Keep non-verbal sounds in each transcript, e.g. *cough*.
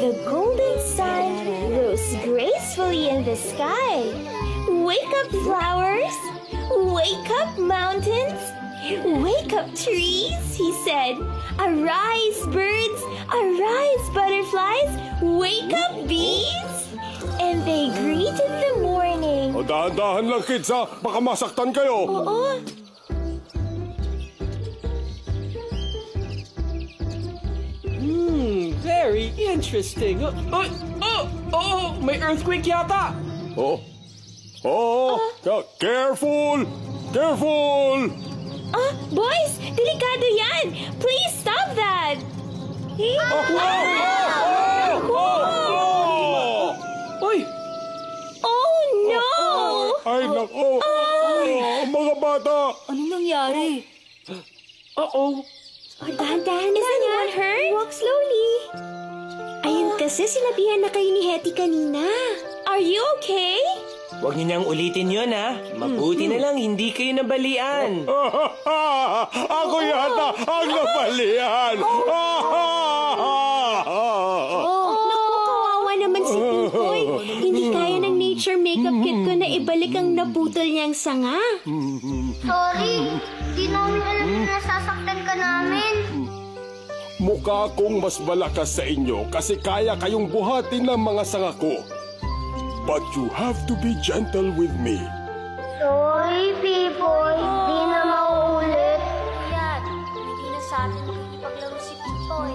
The golden sun rose gracefully in the sky. Wake up, flowers! Wake up, mountains! Wake up, trees! He said. Arise, birds! Arise, butterflies! Wake up, bees! And they greeted the morning. O dahan-dahan lang kids ha, baka masaktan kayo. Oo, Hmm, very interesting. Oh, oh, oh, oh, may earthquake yata. Oh, oh, ka- careful, careful. Ah, boys! Delikado yan! Please stop that! Oh, Uy, Oh, no! ay nako, oh, mga bata. Anong nangyari? uh-oh. Oh, dahan-dahan Is anyone hurt? Walk slowly. Kasi sinabihan na kayo ni Hetty kanina. Are you okay? Huwag niyo nang ulitin yon ha. Mabuti na lang hindi kayo nabalian. *laughs* Ako yata ang *laughs* nabalian. *laughs* Oh, naku, kawawa naman si Pipoy. Hindi kaya ng nature makeup kit ko na ibalik ang naputol niyang sanga. Sorry, di namin alam na nasasaktan ka namin. Mukha akong mas malakas sa inyo kasi kaya kayong buhatin ng mga sanga ko. But you have to be gentle with me. Sorry, Pipoy. Di na mauulit. Yan, hindi na sa atin makikipaglaro si Pipoy.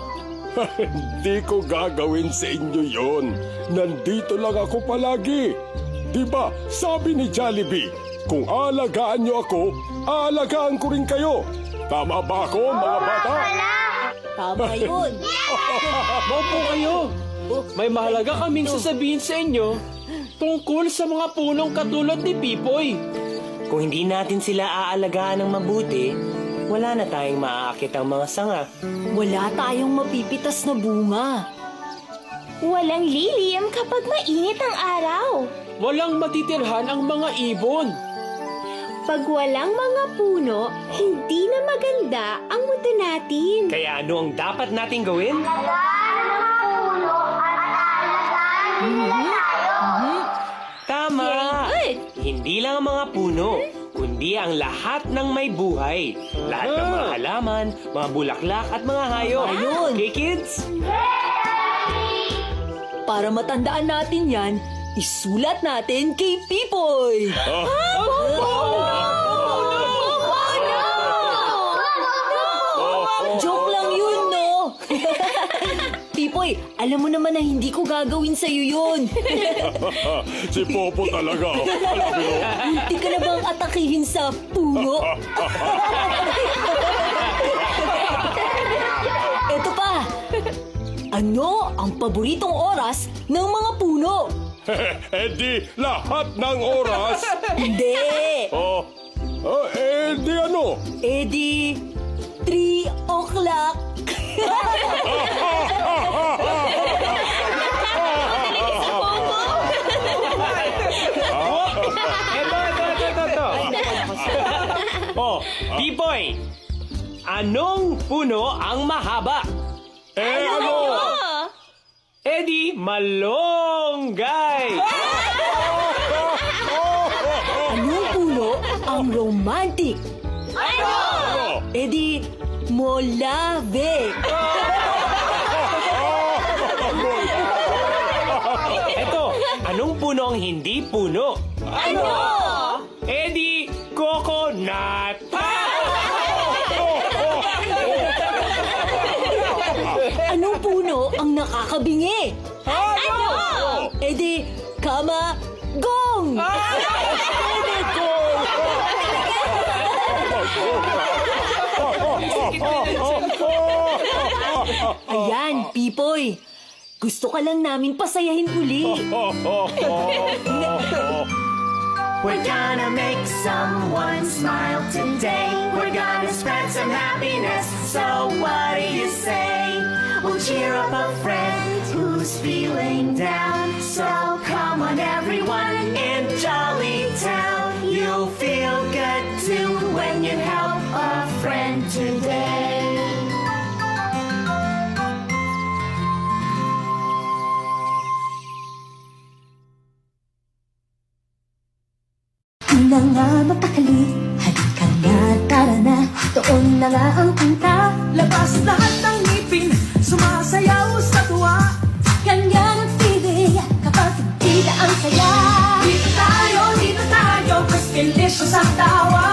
*laughs* Hindi ko gagawin sa inyo yon. Nandito lang ako palagi. Diba, sabi ni Jollibee, kung aalagaan niyo ako, aalagaan ko rin kayo. Tama ba ako, mga bata? Tama yun. *laughs* Maupo kayo. May mahalaga kaming sasabihin sa inyo tungkol sa mga punong katulad ni Pipoy. Kung hindi natin sila aalagaan ng mabuti, wala na tayong maaakit ang mga sanga. Wala tayong mapipitas na bunga. Walang liliyam kapag mainit ang araw. Walang matitirhan ang mga ibon. Pag walang mga puno, hindi na maganda ang mundo natin. Kaya ano ang dapat nating gawin? Tama! Good. Hindi lang ang mga puno, kundi ang lahat ng may buhay. Lahat ng mga halaman, mga bulaklak at mga hayop. Okay, kids? Para matandaan natin yan, isulat natin kay Pipoy. Joke lang Pipoy, alam mo naman na hindi ko gagawin sa'yo yun. *laughs* si Popo talaga. *laughs* Alam mo, Munti ka na bang atakihin sa puno? *laughs* Eto pa! Ano ang paboritong oras ng mga puno? eh di lahat ng oras. Hindi! Oh, oh, eh di ano? Eh di, 3 o'clock. Anong puno ang mahaba? Eh ano? Eddie, malonggay! Anong puno ang romantic? Oh, Eh di, molave. Eto, anong puno ang hindi puno? Ano? Eddie, ang nakakabingi? Ano? Eh di, kama, gong! Ayan, Pipoy. Gusto ka lang namin pasayahin uli. We're gonna make someone smile today. We're gonna spread some happiness. So what do you say? Cheer up a friend who's feeling down. So come on everyone in Jolly Town. You'll feel good too when you help a friend today. Na nga mapakali Halika na, tara na Doon na nga ang punta Labas lahat ng isipin Sumasayaw sa tuwa. Kanya ng feeling Kapag hindi ang saya. Dito tayo, dito tayo Mas delicious ang tawa.